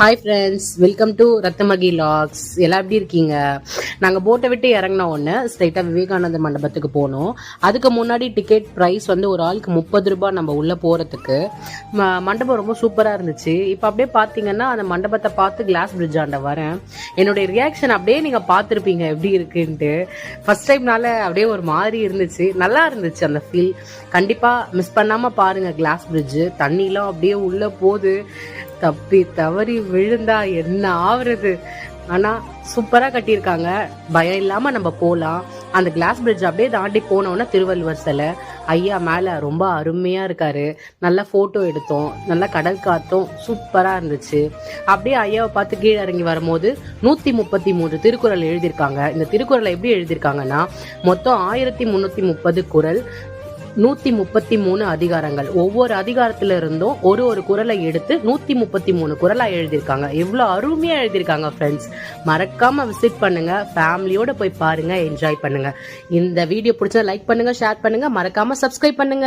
Hi friends welcome to ரத்தமகி லாக்ஸ் எல்லாம் எப்படி இருக்கீங்க? நாங்கள் போட்டை விட்டு இறங்கின ஒன்று ஸ்ட்ரைட்டாக விவேகானந்த மண்டபத்துக்கு போனோம். அதுக்கு முன்னாடி டிக்கெட் ப்ரைஸ் வந்து ஒரு ஆளுக்கு முப்பது ரூபாய் நம்ம உள்ளே போகிறதுக்கு மண்டபம் ரொம்ப சூப்பராக இருந்துச்சு. இப்போ அப்படியே பார்த்தீங்கன்னா அந்த மண்டபத்தை பார்த்து கிளாஸ் பிரிட்ஜ் ஆண்ட வரேன். என்னுடைய ரியாக்ஷன் அப்படியே நீங்கள் பார்த்துருப்பீங்க எப்படி இருக்குன்ட்டு. ஃபஸ்ட் டைம்னால அப்படியே ஒரு மாதிரி இருந்துச்சு. நல்லா இருந்துச்சு அந்த ஃபீல் கண்டிப்பாக மிஸ் பண்ணாமல் பாருங்கள் கிளாஸ் பிரிட்ஜு தண்ணிலாம் அப்படியே உள்ளே போகுது. தப்பி தவறி விழுந்தா என்ன ஆகுறது ஆனால் சூப்பராக கட்டியிருக்காங்க. பயம் இல்லாமல் நம்ம போகலாம் அந்த கிளாஸ் பிரிட்ஜ் அப்படியே தாண்டி போனோன்னா திருவள்ளுவர் சிலை. ஐயா மேலே ரொம்ப அருமையாக இருக்காரு. நல்லா ஃபோட்டோ எடுத்தோம். நல்லா கடல் காத்தும் சூப்பராக இருந்துச்சு. அப்படியே ஐயாவை பார்த்து கீழே இறங்கி வரும்போது நூற்றி முப்பத்தி மூன்று திருக்குறள் எழுதியிருக்காங்க. இந்த திருக்குறளை எப்படி எழுதியிருக்காங்கன்னா மொத்தம் ஆயிரத்தி முந்நூற்றி முப்பது குரல் நூத்தி முப்பத்தி மூணு அதிகாரங்கள். ஒவ்வொரு அதிகாரத்துல இருந்தும் ஒரு ஒரு குரலை எடுத்து நூத்தி முப்பத்தி மூணு குரலா எழுதியிருக்காங்க. எவ்வளவு அருமையா எழுதியிருக்காங்க ஃப்ரெண்ட்ஸ் மறக்காம விசிட் பண்ணுங்க. ஃபேமிலியோட போய் பாருங்க என்ஜாய் பண்ணுங்க. இந்த வீடியோ பிடிச்சா லைக் பண்ணுங்க ஷேர் பண்ணுங்க. மறக்காம சப்ஸ்கிரைப் பண்ணுங்க.